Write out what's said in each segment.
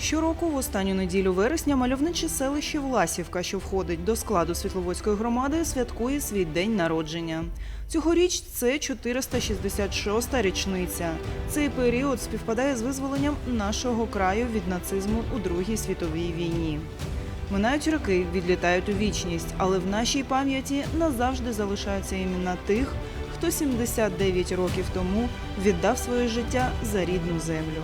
Щороку в останню неділю вересня мальовниче селище Власівка, що входить до складу Світловодської громади, святкує свій день народження. Цьогоріч це 466-та річниця. Цей період співпадає з визволенням нашого краю від нацизму у Другій світовій війні. Минають роки, відлітають у вічність, але в нашій пам'яті назавжди залишаються імена тих, хто 79 років тому віддав своє життя за рідну землю.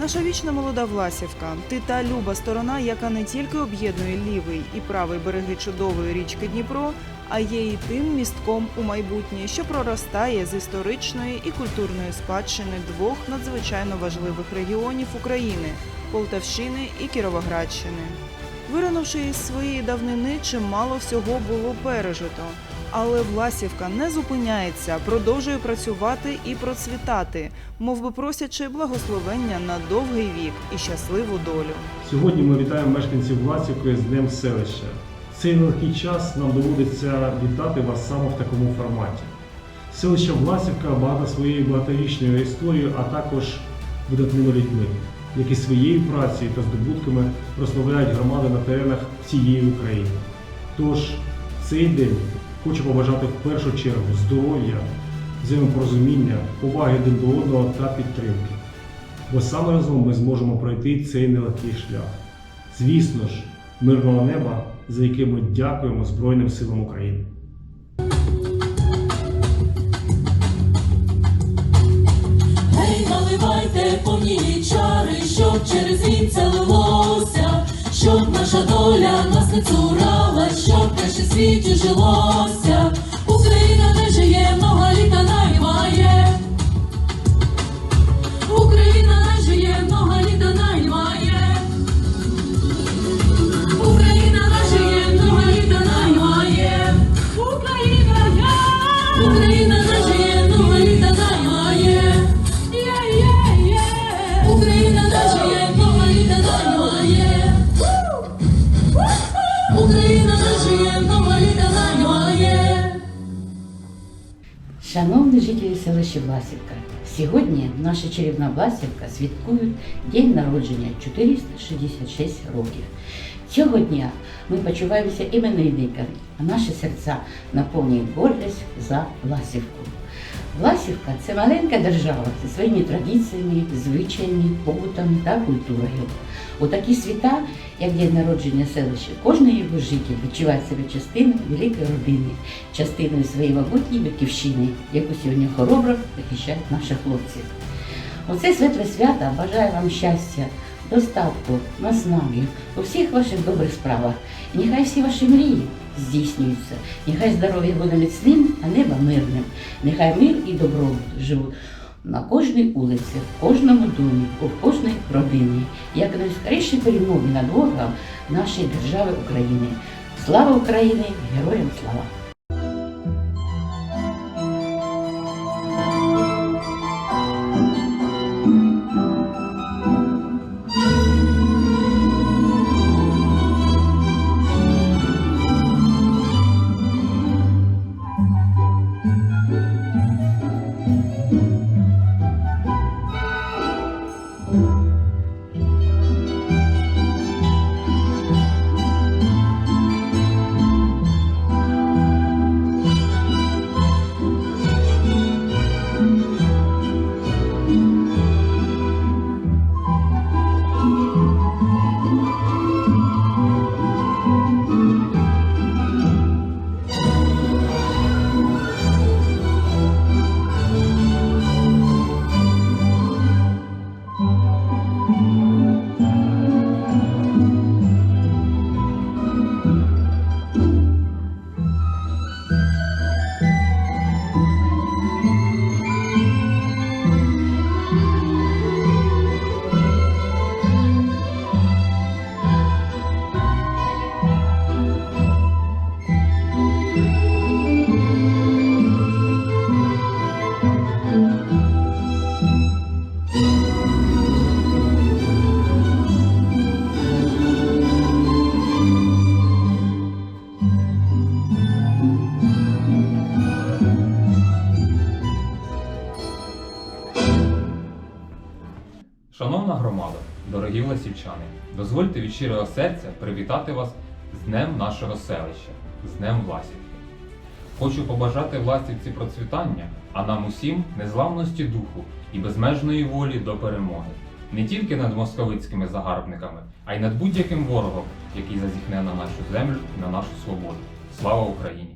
Наша вічна молода Власівка ти та люба сторона, яка не тільки об'єднує лівий і правий береги чудової річки Дніпро, а є і тим містком у майбутнє, що проростає з історичної і культурної спадщини двох надзвичайно важливих регіонів України Полтавщини і Кіровоградщини. Виринувши із своєї давнини, чимало всього було пережито. Але Власівка не зупиняється, продовжує працювати і процвітати, мов би просячи благословення на довгий вік і щасливу долю. Сьогодні ми вітаємо мешканців Власівки з Днем селища. Цей нелегкий час нам доводиться вітати вас саме в такому форматі. Селище Власівка багато своєю багаторічною історією, а також видатними людьми, які своєю працею та здобутками прославляють громади на теренах всієї України. Тож цей день хочу побажати в першу чергу здоров'я, взаємопорозуміння, поваги один до одного та підтримки. Бо саме разом ми зможемо пройти цей нелегкий шлях. Звісно ж, мирного неба, за яке ми дякуємо Збройним силам України. Гей, наливайте повні чари, щоб через вінця лилося, щоб наша доля нас не цурала, щоб наше світі жилося. Україна не Шановні Власівка, сьогодні наша чарівна Власівка святкують день народження 466 років. Цього дня ми почуваємося іменинниками, а наші серця наповнюють гордість за Власівку. Власівка це маленька держава зі своїми традиціями, звичаями, побутом та культурою. У такі свята, як день народження селища, кожен його житель відчуває себе частиною великої родини, частиною своєї могутньої батьківщини, яку сьогодні хоробро захищають наші хлопці. У це світле свята бажаю вам щастя, достатку, наснаги у всіх ваших добрих справах. І нехай всі ваші мрії здійснюються, нехай здоров'я буде міцним, а небо мирним. Нехай мир і добробут живуть на кожній вулиці, в кожному домі, у кожній родині, як найскоріші перемоги над ворогом нашої держави України. Слава Україні! Героям слава! Дозвольте від щирого серця привітати вас з Днем нашого селища, з Днем Власівки. Хочу побажати власівці процвітання, а нам усім незламності духу і безмежної волі до перемоги. Не тільки над московицькими загарбниками, а й над будь-яким ворогом, який зазіхне на нашу землю і на нашу свободу. Слава Україні!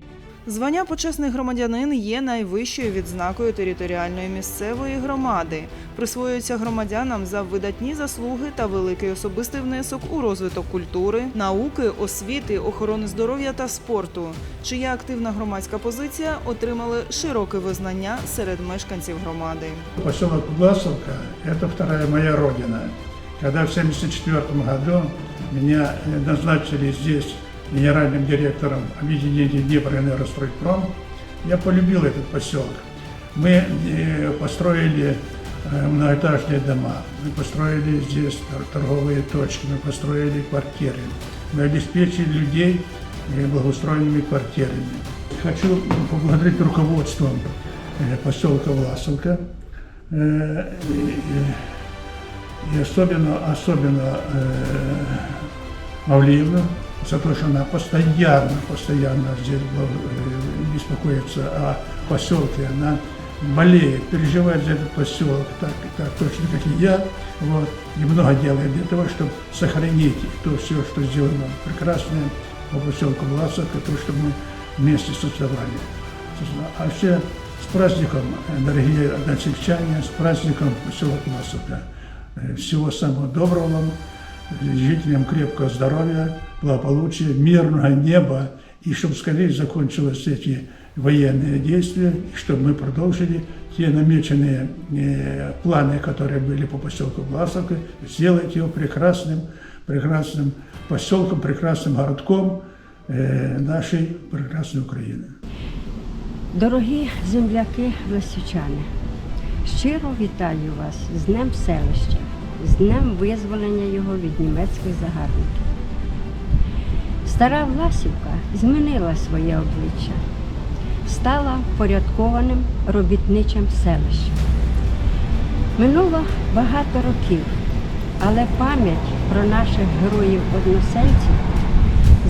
Звання почесний громадянин є найвищою відзнакою територіальної місцевої громади. Присвоюється громадянам за видатні заслуги та великий особистий внесок у розвиток культури, науки, освіти, охорони здоров'я та спорту, чия активна громадська позиція отримали широке визнання серед мешканців громади. Поселок Власовка – это вторая моя родина. Когда в 1974 году меня э, назначили здесь генеральным директором объединения Днепроэнергостройпром, я полюбил этот поселок. Мы э, построили э, многоэтажные дома, мы построили здесь тор- торговые точки, мы построили квартиры, мы обеспечили людей э, благоустроенными квартирами. Хочу поблагодарить руководство поселка Власовка, и- особенно, особенно Мавлиевну за то, что она постоянно, постоянно здесь э, беспокоится о поселке, она болеет, переживает за этот поселок, так, так точно как и я, вот, и много делает для того, чтобы сохранить то все, что сделано прекрасное по поселку Власовка, то, что мы вместе создавали. А вообще с праздником, э, дорогие односельчане, с праздником поселок Власовка. Э, Всего самого доброго вам, жителям крепкого здоровья, благополучия, мирного неба, и чтобы скорее закончились эти военные действия, и чтобы мы продолжили те намеченные э, планы, которые были по поселку Власовка, сделать его прекрасным, прекрасным поселком, прекрасным городком э, нашей прекрасной Украины. Дорогі земляки власівчани, щиро вітаю вас з Днем селища, з Днем визволення його від німецьких загарбників. Стара Власівка змінила своє обличчя, стала порядкованим робітничим селищем. Минуло багато років, але пам'ять про наших героїв-односельців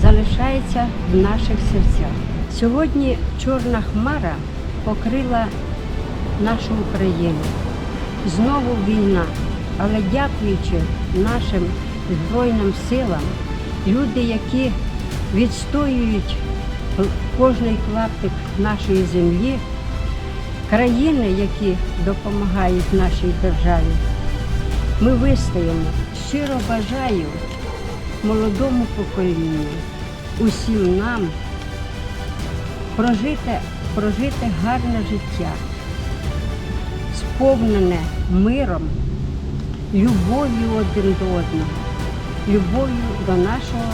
залишається в наших серцях. Сьогодні чорна хмара покрила нашу Україну. Знову війна, але дякуючи нашим Збройним силам, люди, які відстоюють кожний клаптик нашої землі, країни, які допомагають нашій державі, ми вистоїмо. Щиро бажаю молодому поколінню, усім нам прожити, прожити гарне життя, сповнене миром, любов'ю один до одного, любов'ю до нашого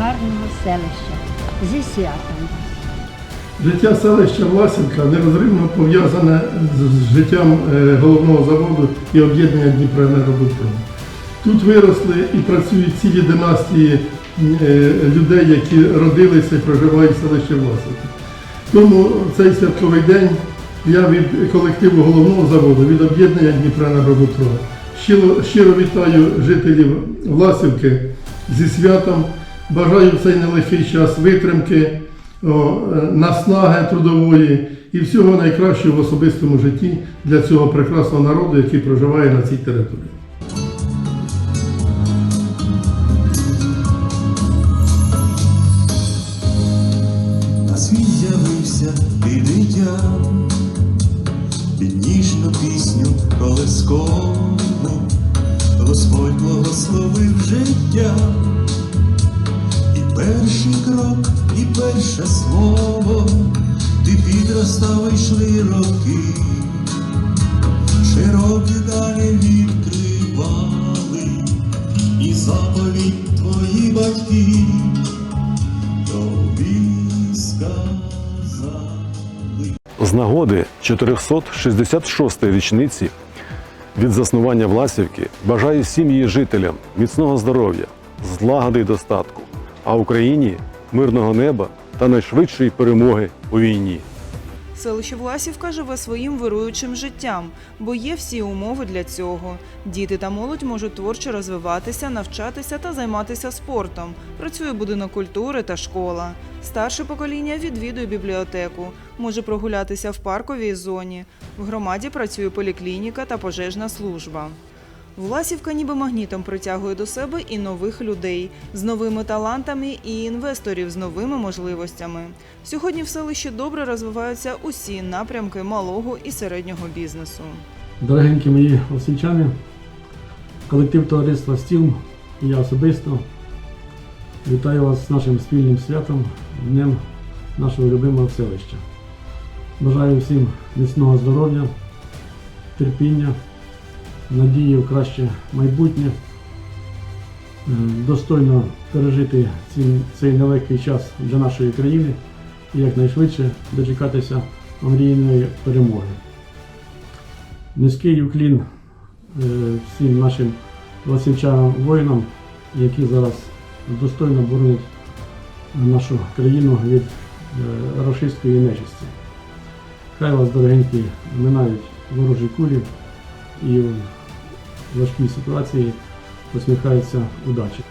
гарного селища. Зі святом! Життя селища Власівка нерозривно пов'язане з життям е, головного заводу і об'єднання Дніпроенергобудпром. Тут виросли і працюють цілі династії е, людей, які родилися і проживають в селищі Власівка. Тому цей святковий день я від колективу головного заводу, від об'єднання Дніпроенергобудпром щиро, щиро вітаю жителів Власівки зі святом. Бажаю цей нелегкий час витримки, е, наснаги трудової і всього найкращого в особистому житті для цього прекрасного народу, який проживає на цій території. І заповідь твої батьки тобі сказали. З нагоди 466-ї річниці від заснування Власівки бажаю всім її жителям міцного здоров'я, злагоди й достатку, а Україні мирного неба та найшвидшої перемоги у війні. Селище Власівка живе своїм вируючим життям, бо є всі умови для цього. Діти та молодь можуть творчо розвиватися, навчатися та займатися спортом. Працює будинок культури та школа. Старше покоління відвідує бібліотеку, може прогулятися в парковій зоні. В громаді працює поліклініка та пожежна служба. Власівка ніби магнітом притягує до себе і нових людей з новими талантами і інвесторів з новими можливостями. Сьогодні в селищі добре розвиваються усі напрямки малого і середнього бізнесу. Дорогенькі мої освічани, колектив товариства Стіл і я особисто вітаю вас з нашим спільним святом, Днем нашого любимого селища. Бажаю всім міцного здоров'я, терпіння, надії в краще майбутнє, достойно пережити цей нелегкий час для нашої країни і якнайшвидше дочекатися омрійної перемоги. Низький уклін е, всім нашим власівчанам воїнам, які зараз достойно боронять нашу країну від е, рашистської нечисті. Хай вас, дорогенькі, минають ворожі кулі і важкій ситуації посміхається удачі.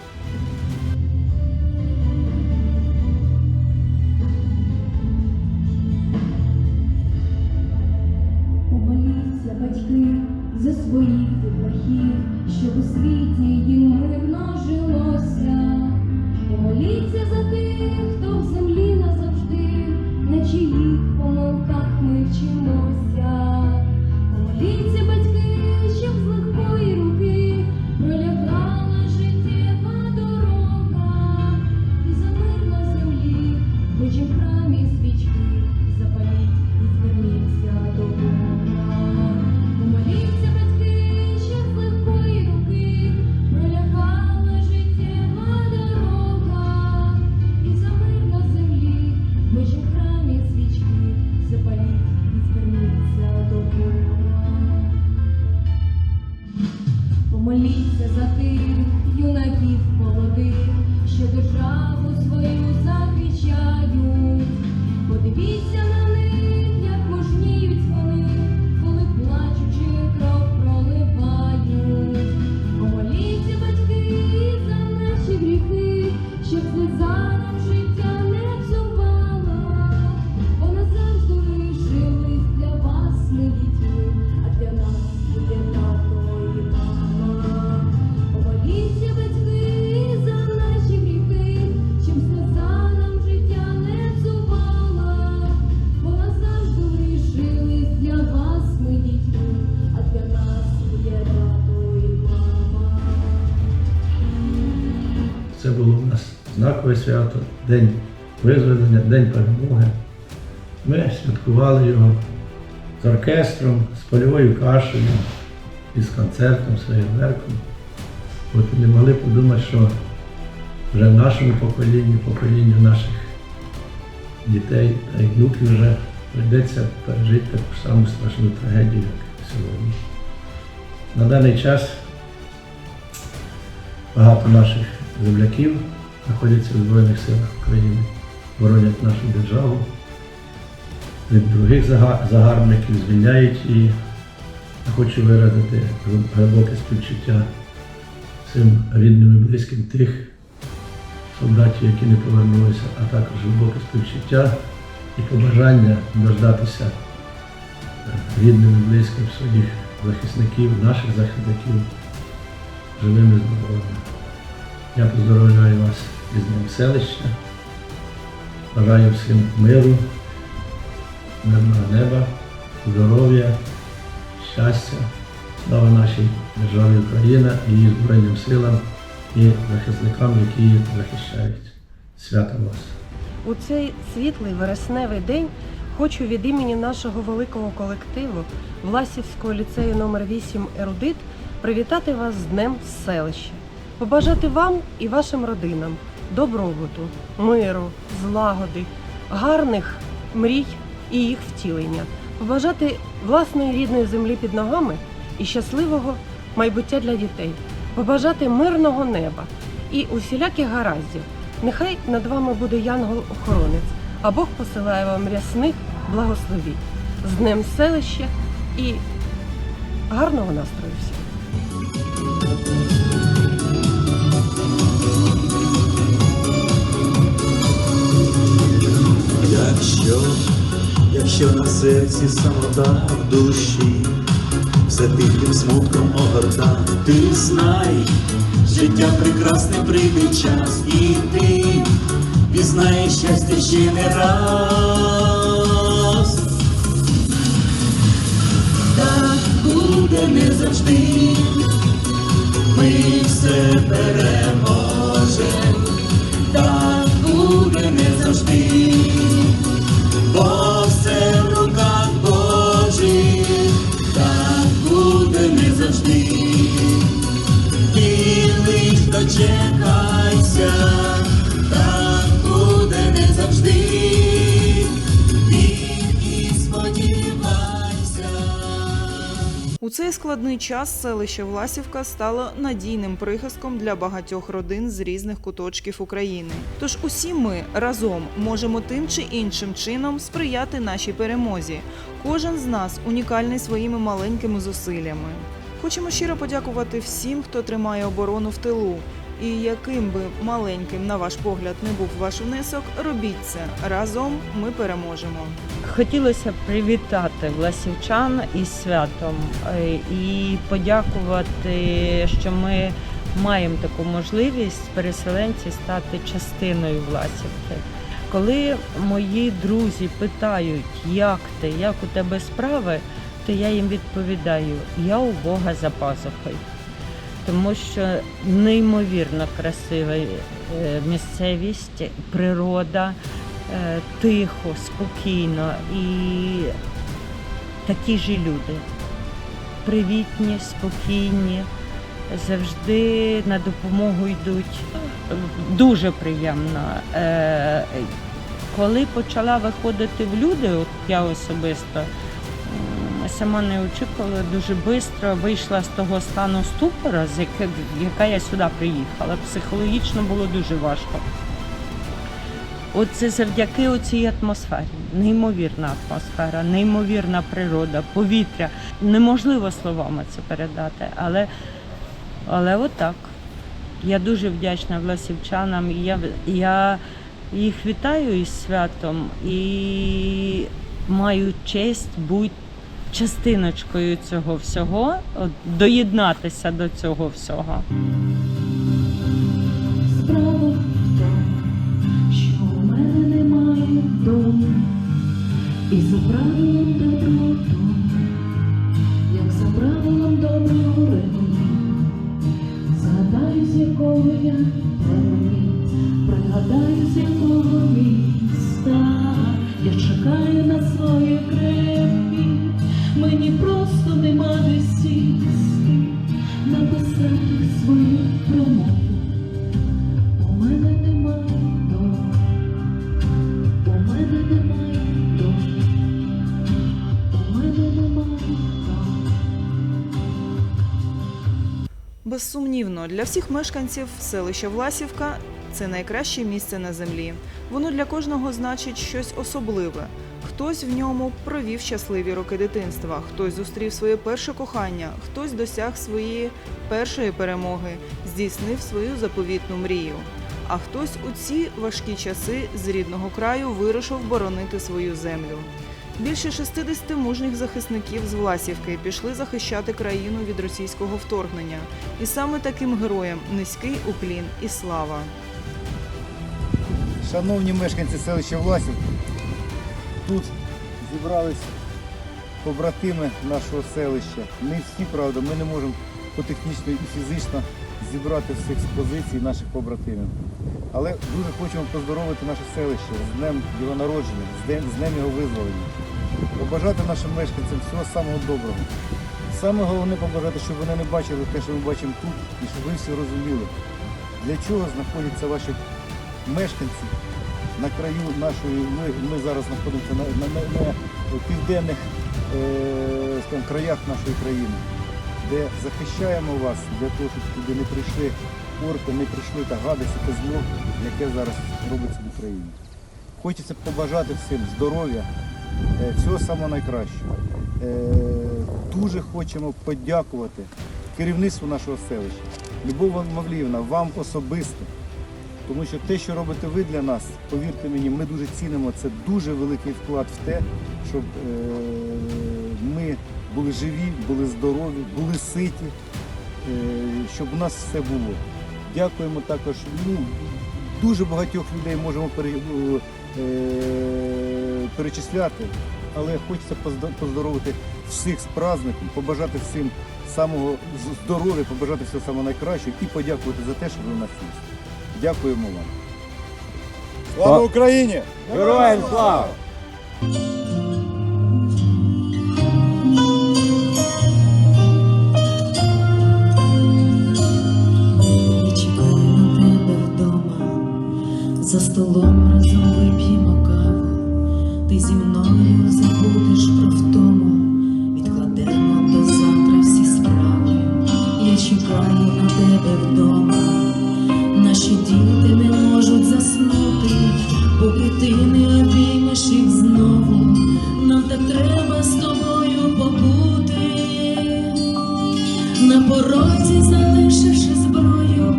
Свято, День визволення, День перемоги. Ми святкували його з оркестром, з польовою кашею і з концертом, з феєрверком. От не могли подумати, що вже нашому поколінні, поколінню наших дітей та внуків вже прийдеться пережити таку саму страшну трагедію, як сьогодні. На даний час багато наших земляків знаходяться в Збройних силах України, боронять нашу державу, від других загарбників звільняють я хочу виразити глибоке співчуття всім рідним і близьким тих солдатів, які не повернулися, а також глибоке співчуття і побажання дождатися е, рідним і близьким своїх захисників, наших захисників живими і здоровими. Я поздоровляю вас із Днем селища. Бажаю всім миру, мирного неба, здоров'я, щастя. Слава нашій державі Україна і її Збройним силам і захисникам, які її захищають. Свято вас! У цей світлий вересневий день хочу від імені нашого великого колективу Власівського ліцею номер 8 Ерудит привітати вас з Днем селища, побажати вам і вашим родинам добробуту, миру, злагоди, гарних мрій і їх втілення, побажати власної рідної землі під ногами і щасливого майбуття для дітей, побажати мирного неба і усіляких гараздів. Нехай над вами буде янгол-охоронець, а Бог посилає вам рясних благословіть. З Днем селища і гарного настрою всім! Якщо, якщо на серці самота в душі, все тихим смутком огорта, ти знай, життя прекрасне прийде час, і ти пізнаєш щастя ще не раз. Так буде не завжди, ми все переможемо. Завжди, бо все в руках Божих, так буде не завжди, і лиш дочекайся, У цей складний час селище Власівка стало надійним прихистком для багатьох родин з різних куточків України. Тож усі ми разом можемо тим чи іншим чином сприяти нашій перемозі. Кожен з нас унікальний своїми маленькими зусиллями. Хочемо щиро подякувати всім, хто тримає оборону в тилу. І яким би маленьким, на ваш погляд, не був ваш внесок, робіть це разом. Ми переможемо. Хотілося б привітати власівчан із святом е, і подякувати, що ми маємо таку можливість переселенці стати частиною Власівки. Коли мої друзі питають, як ти, як у тебе справи, то я їм відповідаю: я у Бога за пазухою. Тому що неймовірно красива е, місцевість, природа, е, тихо, спокійно і такі ж люди. Привітні, спокійні, завжди на допомогу йдуть. Дуже приємно. Е, Коли почала виходити в люди, от я особисто сама не очікувала, дуже швидко вийшла з того стану ступора, з яка я сюди приїхала. Психологічно було дуже важко. Оце завдяки цій атмосфері. Неймовірна атмосфера, неймовірна природа, повітря. Неможливо словами це передати, але, але отак. Я дуже вдячна власівчанам. Я, я їх вітаю із святом і маю честь бути частиночкою цього всього, доєднатися до цього всього. Справа в тому, що у мене немає дому, і за правилом доброго дому, як за правилом доброго ремені, згадаю, з якого я племені, пригадаю, з якого міста, я чекаю на своє свою промову. У мене немає дому, у мене немає дому, у мене немає дому. Безсумнівно, для всіх мешканців селища Власівка це найкраще місце на землі. Воно для кожного значить щось особливе. Хтось в ньому провів щасливі роки дитинства, хтось зустрів своє перше кохання, хтось досяг своєї першої перемоги, здійснив свою заповітну мрію. А хтось у ці важкі часи з рідного краю вирушив боронити свою землю. Більше 60 мужніх захисників з Власівки пішли захищати країну від російського вторгнення. І саме таким героям низький уклін і слава. Шановні мешканці селища Власів, тут зібрались побратими нашого селища. Не всі, правда, ми не можемо по технічно і фізично зібрати з позицій наших побратимів. Але дуже хочемо поздоровити наше селище з днем його народження, з днем, з днем його визволення. Побажати нашим мешканцям всього самого доброго. Саме головне побажати, щоб вони не бачили те, що ми бачимо тут, і щоб ви всі розуміли, для чого знаходяться ваші мешканці на краю нашої, ми, ми зараз знаходимося на, на, на, на південних е, скажімо, краях нашої країни, де захищаємо вас для того, щоб туди не прийшли орки, не прийшли та гадості, та зло, яке зараз робиться в Україні. Хочеться побажати всім здоров'я, е, всього самого найкращого. Е, Дуже хочемо подякувати керівництву нашого селища. Любов Мавліївна, вам особисто. Тому що те, що робите ви для нас, повірте мені, ми дуже цінимо. Це дуже великий вклад в те, щоб е, ми були живі, були здорові, були ситі, е, щоб у нас все було. Дякуємо також. Ну, дуже багатьох людей можемо е, перечисляти, але хочеться поздоровити всіх з праздником, побажати всім самого здоров'я, побажати всього самого найкращого і подякувати за те, що ви у нас є. Дякуємо вам. Слава Україні! Героям слава! Я чекаю на тебе вдома, за столом разом вип'ємо каву, ти зі мною забудеш про втому, відкладемо до завтра всі справи. Я чекаю на тебе вдома, наші діти не можуть заснути, поки ти не обіймеш їх знову. Нам так треба з тобою побути. На порозі залишивши зброю,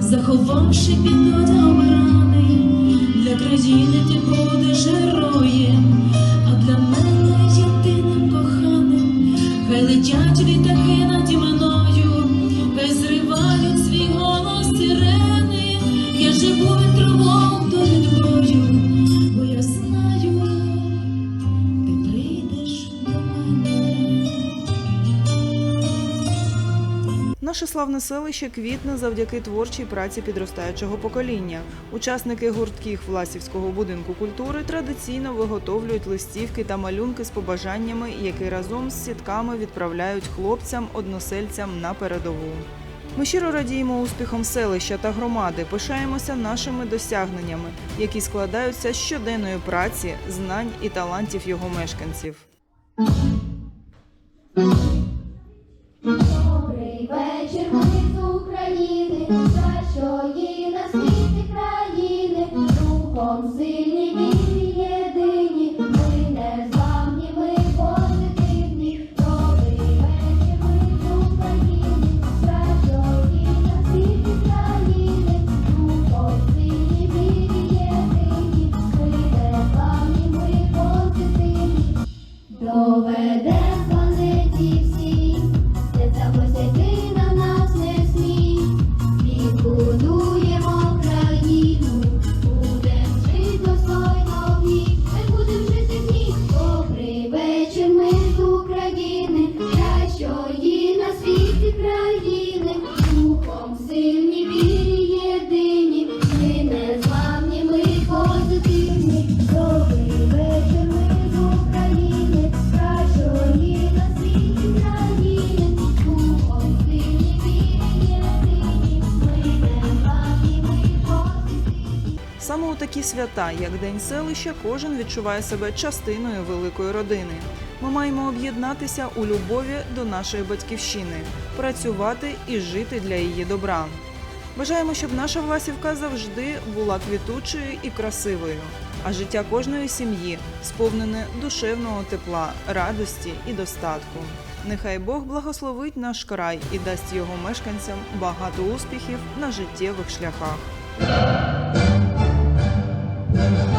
заховавши під одягом рани, для країни ти будеш Наше славне селище квітне завдяки творчій праці підростаючого покоління. Учасники гуртків Власівського будинку культури традиційно виготовлюють листівки та малюнки з побажаннями, які разом з сітками відправляють хлопцям, односельцям на передову. Ми щиро радіємо успіхом селища та громади, пишаємося нашими досягненнями, які складаються з щоденної праці, знань і талантів його мешканців. Такі свята, як День селища, кожен відчуває себе частиною великої родини. Ми маємо об'єднатися у любові до нашої батьківщини, працювати і жити для її добра. Бажаємо, щоб наша Власівка завжди була квітучою і красивою, а життя кожної сім'ї сповнене душевного тепла, радості і достатку. Нехай Бог благословить наш край і дасть його мешканцям багато успіхів на життєвих шляхах. Thank you.